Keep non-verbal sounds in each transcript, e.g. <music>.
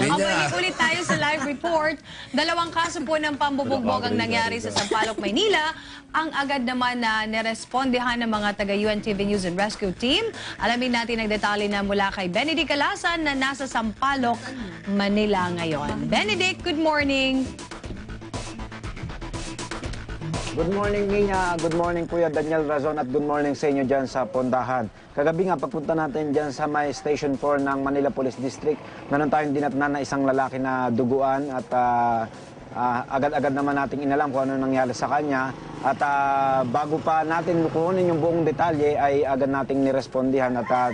Abalik ulit tayo sa live report. Dalawang kaso po ng pambubugbog ang nangyari sa Sampaloc, Maynila. Ang agad naman na nerespondehan ng mga taga-UNTV News and Rescue Team. Alamin natin ang detalye na mula kay Benedict Calasan na nasa Sampaloc, Manila ngayon. Benedict, good morning. Good morning, Nina. Good morning, Kuya Daniel Razon. At good morning sa inyo dyan sa Pondahan. Kagabi nga, pagpunta natin dyan sa may Station 4 ng Manila Police District, meron tayong dinatnan na isang lalaki na duguan at ah, ah, agad-agad naman nating inalam kung ano nangyari sa kanya. At ah, bago pa natin kukunin yung buong detalye, ay agad nating nirespondihan at ah,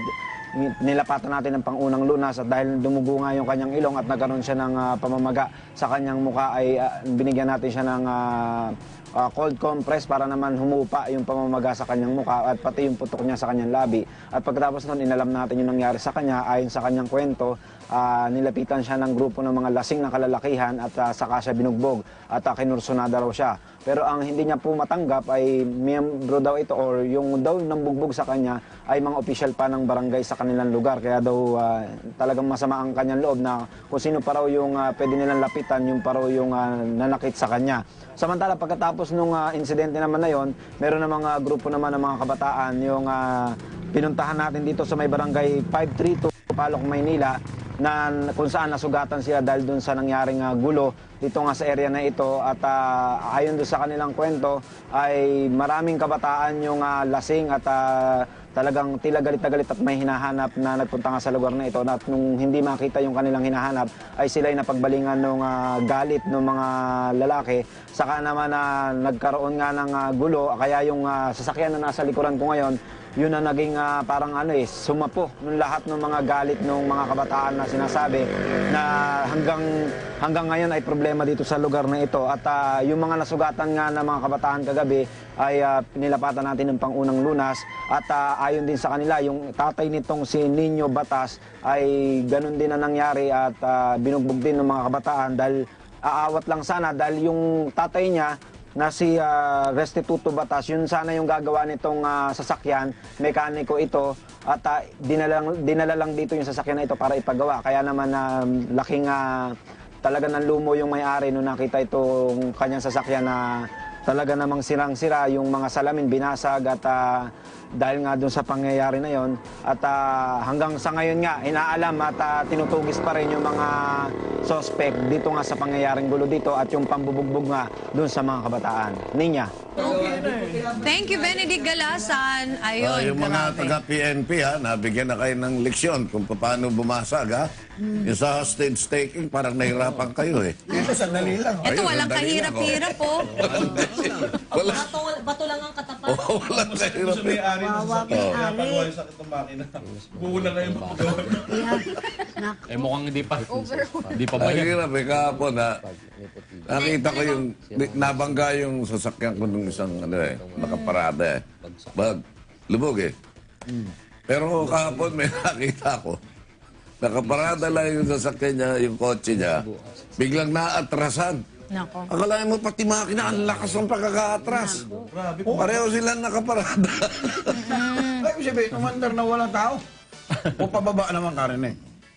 nilapatan natin ng pangunang lunas at dahil dumugo nga yung kanyang ilong at nagkaroon siya ng ah, pamamaga sa kanyang muka ay ah, binigyan natin siya ng ah, ah, cold compress para naman humupa yung pamamaga sa kanyang muka at pati yung putok niya sa kanyang labi. At pagkatapos nun, inalam natin yung nangyari sa kanya ayon sa kanyang kwento. ah, nilapitan siya ng grupo ng mga lasing na kalalakihan at ah, saka siya binugbog at uh, kinursunada raw siya. Pero ang hindi niya po matanggap ay miyembro daw ito or yung daw nang bugbog sa kanya ay mga opisyal pa ng barangay sa kanilang lugar. Kaya daw ah, talagang masama ang kanyang loob na kung sino pa raw yung ah, pwede nilang lapitan, yung pa raw yung ah, nanakit sa kanya. Samantala pagkatapos nung ah, insidente naman na yon, meron na mga grupo naman ng mga kabataan yung ah, pinuntahan natin dito sa may barangay 532 Palok, Maynila na kung saan nasugatan sila dahil dun sa nangyaring ah, gulo dito nga sa area na ito. At ah, ayon doon sa kanilang kwento ay maraming kabataan yung ah, lasing at ah, talagang tila galit na galit at may hinahanap na nagpunta nga sa lugar na ito. At nung hindi makita yung kanilang hinahanap ay sila ay napagbalingan ng galit ng mga lalaki. Saka naman na nagkaroon nga ng ah, gulo. Kaya yung ah, sasakyan na nasa likuran ko ngayon yun na naging ah, parang ano eh, sumapo ng lahat ng mga galit ng mga kabataan na sinasabi na hanggang hanggang ngayon ay problema dito sa lugar na ito. At ah, yung mga nasugatan nga ng mga kabataan kagabi ay ah, pinilapatan natin ng pangunang lunas. At ah, ayon din sa kanila yung tatay nitong si Nino Batas ay ganun din na nangyari at ah, binugbog din ng mga kabataan dahil aawat lang sana dahil yung tatay niya na si ah, Restituto Batas, yun sana yung gagawa nitong ah, sasakyan, mekaniko ito, at ah, dinala, dinala lang dito yung sasakyan na ito para ipagawa. Kaya naman ah, laking ah, talaga ng lumo yung may-ari nung nakita itong kanyang sasakyan na talaga namang sirang-sira yung mga salamin binasag at ah, dahil nga dun sa pangyayari na yon at ah, hanggang sa ngayon nga inaalam at ah, tinutugis pa rin yung mga suspect dito nga sa pangyayaring gulo dito at yung pambubugbog nga dun sa mga kabataan. Ninya. Thank you, Benedict Galasan. Ah, Ayun, yung mga grabe. taga-PNP ha, nabigyan na kayo ng leksyon kung paano bumasag ha. Hmm. Yung sa hostage taking, parang nahirapan kayo eh. Ito, sandali lang. Ito, Ayun, walang lang, kahirap-hirap po. Wala, Bato, bato lang ang katapat. oh, walang kahirap eh. may-ari ng sasakyan. Kaya may-ari. pagawa yung sakit ng makina. Buulan na yung paggawa. Eh mukhang hindi pa. Hindi pa ba Ang yan? hirap eh, kahapon ha. Nakita ko yung, nabangga yung sasakyan ko nung isang ano eh, nakaparada eh. Bag, lubog eh. Pero kahapon may <laughs> nakita ko. Nakaparada lang yung sasakyan niya, yung kotse niya. Biglang naatrasan. Nako. Akalain mo pati makina, ang lakas ng pagkakaatras. Grabe. Pareho sila nakaparada. Ay, ibig sabihin, umandar na walang tao. <laughs> O pababa naman ka rin eh.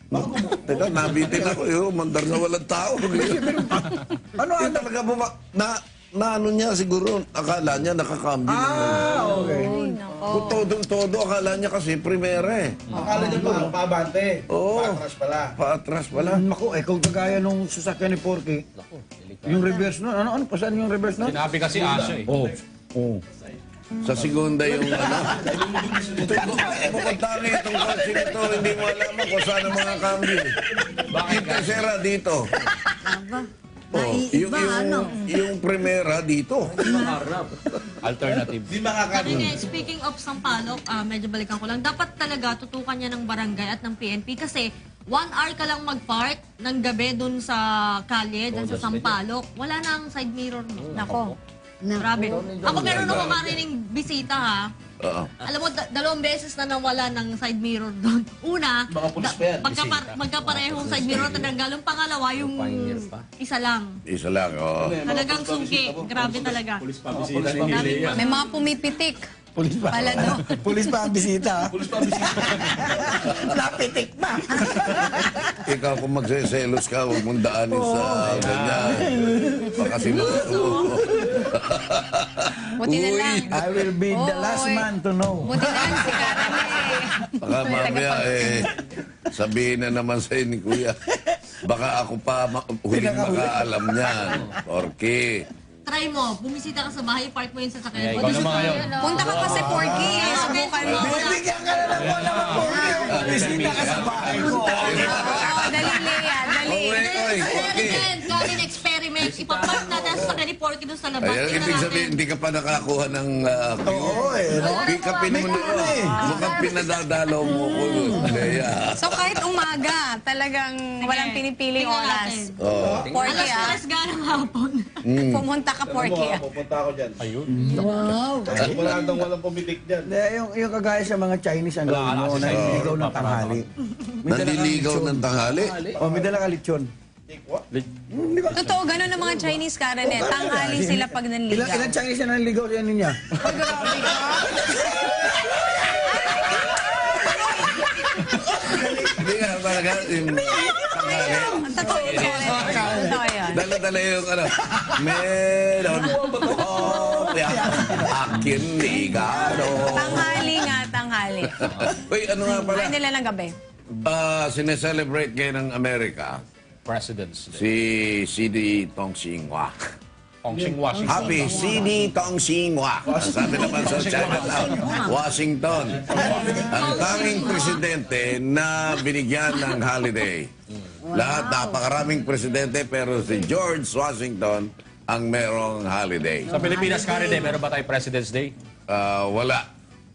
Teka, nabitin ako yun. Mandar na walang tao. <laughs> Ano, Ano ano? talaga buma... Na, na ano niya siguro, akala niya nakakambyo. Ah, okay. Ay, nako. Kung todo-todo, akala niya kasi primera eh. Akala niya po, paabante. Oo. Patras pala. Paatras pala. Naku, eh, kung kagaya nung sasakyan ni Porky, yung reverse nun, ano, ano, pa saan yung reverse nun? Sinabi kasi Asya eh. Oh, oh. Sa segunda yung <laughs> ano. Mukhang tangi itong kotse nito, hindi mo alam kung saan ang mga cambio. Bakit tercera dito? Aba. Oh, yung, Naiiba, yung, ano? yung primera dito. Alternative. Di makakaroon. Kanina, speaking of Sampaloc, ah, medyo balikan ko lang, dapat talaga tutukan niya ng barangay at ng PNP kasi one hour ka lang mag-park ng gabi dun sa kalye, dun sa Sampaloc. Wala nang side mirror mo. Nako. Grabe. Ako meron ako marining bisita ha. Oo. Alam mo, da- dalawang beses na nawala ng side mirror doon. <laughs> Una, Baka pulis pa yan. magkapar- magkaparehong side mirror at galong pangalawa yung isa lang. Isa lang, oo. Talagang suki. Grabe talaga. Pulis pa, bisita ni Hilea. May mga pumipitik. Pulis pa. Palado. <laughs> Pulis pa ang bisita. Pulis <laughs> pa bisita. Napitik na. Ikaw kung magseselos ka, huwag mong daanin sa ganyan. Baka <laughs> sinusunod. Buti na lang. I will be the last Oy. man to know. Buti na lang si Karen eh. Baka mamaya eh, sabihin na naman sa'yo ni Kuya. Baka ako pa ma- huling makaalam niyan. Porky. Try mo, bumisita ka sa bahay, park mo yun sa sakyan. Yeah, ikaw naman ngayon. Punta ka kasi Porky. eh. Subukan mo. Bibigyan ka na lang mo naman po. Bisita ka sa bahay ko. Oo, dali Lea, dali. Porky. Experiment, galing experiment. Ipapark natin sa sakyan ni Porky doon sa labas. Ayan, ibig sabihin, hindi ka pa nakakuha ng uh, Oo eh. Pick upin mo na. Mukhang pinadadalaw mo ko. Leia. So kahit umaga, talagang walang pinipiling oras. Oo. Porky Alas ah. alas ganang hapon. Pumunta ka Porky ah, pupunta ako dyan. Ayun. Wala daw walang pumitik dyan. Hindi, yung, yung kagaya sa mga Chinese, ang gawin mo, kasi sa naliligaw ng tanghali. <laughs> May dala kang Nandiligaw lechon. ng tanghali. O, may dala ka lechon. Take what? Totoo, ganun ang mga Chinese Karen eh. Tanghali sila pag Ilan, nanligaw. ilan Chinese na naliligaw yan niya? <laughs> <laughs> Hindi nga talaga. Yung. Totoo yun. Totoo yun. Dala-dala yung ano. Meron. Oh, akin ligado. Tanghali nga, tanghali. Uy, ano nga pala? Ay nila ng gabi. Ah, sineselebrate ngayon ng Amerika Presidents Day. si CD Tong. Ongxing Washington. Happy CD Tong Xinhua. Ang sabi naman sa Chinatown, Washington. Ang tanging presidente na binigyan ng holiday. Lahat, napakaraming presidente, pero si George Washington ang merong holiday. Sa Pilipinas, Karen Day, meron ba tayo President's Day? Ah, wala.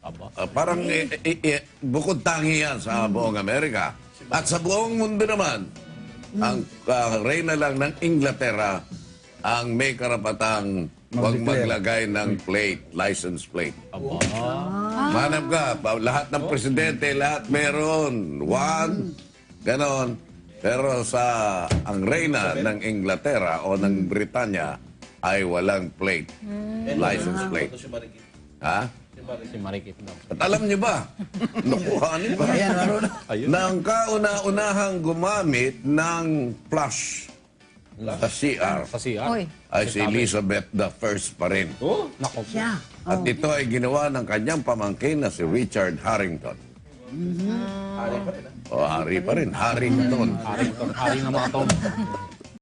Aba. Ah, parang eh, eh, eh, bukod tangi yan sa buong Amerika. At sa buong mundo naman, ang ah, reyna lang ng Inglaterra ang may karapatang huwag maglagay ng plate, license plate. Aba. Manap ka, pa- lahat ng presidente, lahat meron. One, ganon. Pero sa ang reyna ng Inglaterra o ng Britanya ay walang plate, license plate. Ito si Marikit. Ha? Si Marikit daw. At alam niyo ba, <laughs> nakuhanin ba? Ayan, meron. Nang kauna-unahang gumamit ng flush sa CR Sa CR. Ay si Elizabeth the First pa rin. Oh, nako. At ito ay ginawa ng kanyang pamangkin na si Richard Harrington. Hari pa rin ah. O, hari pa rin. Harrington. Hari, hari ng mga tom.